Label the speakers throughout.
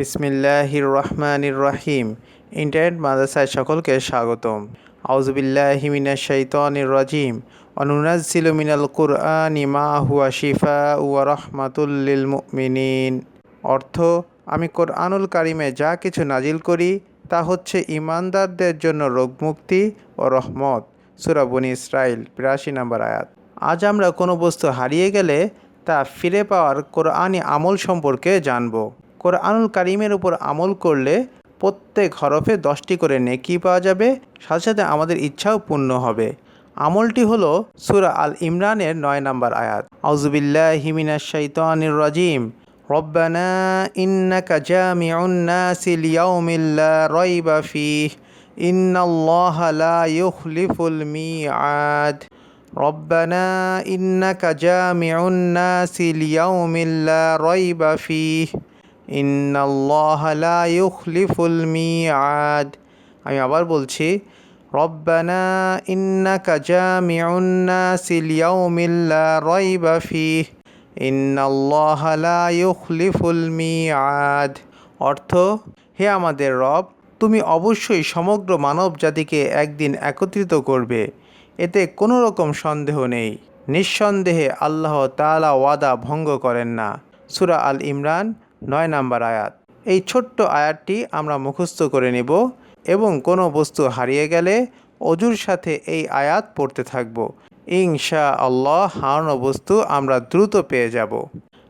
Speaker 1: বিসমিল্লাহির রহমানির রহিম ইন্টারনেট মাদ্রাসায় সকলকে স্বাগতম। আউজবিল্লাহি মিনাশ শাইতানির রাজিম অনুনাজ্জিলু মিনাল কুরআনি মা হুয়া শিফা ওয়া রাহমাতুল লিল মুমিনিন। অর্থ, আমি কোরআনুল কারিমে যা কিছু নাজিল করি, তা হচ্ছে ইমানদারদের জন্য রোগমুক্তি ও রহমত। সূরা বনি ইসরাইল বিরাশি নম্বর আয়াত। আজ আমরা কোনো বস্তু হারিয়ে গেলে তা ফিরে পাওয়ার কোরআনি আমল সম্পর্কে জানব। কোরআনুল কারিমের উপর আমল করলে প্রত্যেক হরফে দশটি করে নেকি পাওয়া যাবে, সাথে সাথে আমাদের ইচ্ছাও পূর্ণ হবে। আমলটি হল সুরা আল ইমরানের নয় নম্বর আয়াত। আউজুবিল্লাহ হিমিনা শৈতানির রাজিম। রব্বানা ইন্নাকা কাজা নাসি সিলিয়া উমিল্লা রাইবা বাফি ইন্নাল্লাহা লা ইউখলিফুল মিআদ। রব্বানা ইন্নাকা জামিউন নাসি রাইবা ফিহি। ইন্নাল্লাহলিফুল মিয়াদ আমি আবার বলছি, রব্বানা ইন্না কাজা মিউন্না সিলিয়াউমিল্লা রয়বাফি ইন্নাল্লাহলিফুল মিয়াদ অর্থ, হে আমাদের রব, তুমি অবশ্যই সমগ্র মানব জাতিকে একদিন একত্রিত করবে। এতে কোনো রকম সন্দেহ নেই। নিঃসন্দেহে আল্লাহ তালা ওয়াদা ভঙ্গ করেন না। সুরা আল ইমরান নয় নাম্বার আয়াত। এই ছোট্ট আয়াতটি আমরা মুখস্থ করে নেব এবং কোনো বস্তু হারিয়ে গেলে অজুর সাথে এই আয়াত পড়তে থাকব। ইনশা আল্লাহ হারানো বস্তু আমরা দ্রুত পেয়ে যাব।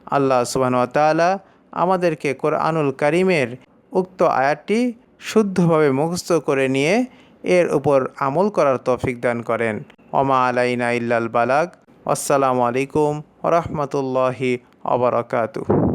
Speaker 1: আল্লাহ ওয়া আমাদেরকে কোরআনুল কারিমের উক্ত আয়াতটি শুদ্ধভাবে মুখস্থ করে নিয়ে এর উপর আমল করার তৌফিক দান করেন। ওমা আলাইনা ইল্লাল বালাগ। আসসালামু আলাইকুম রহমতুল্লাহি অবরাকাতুহ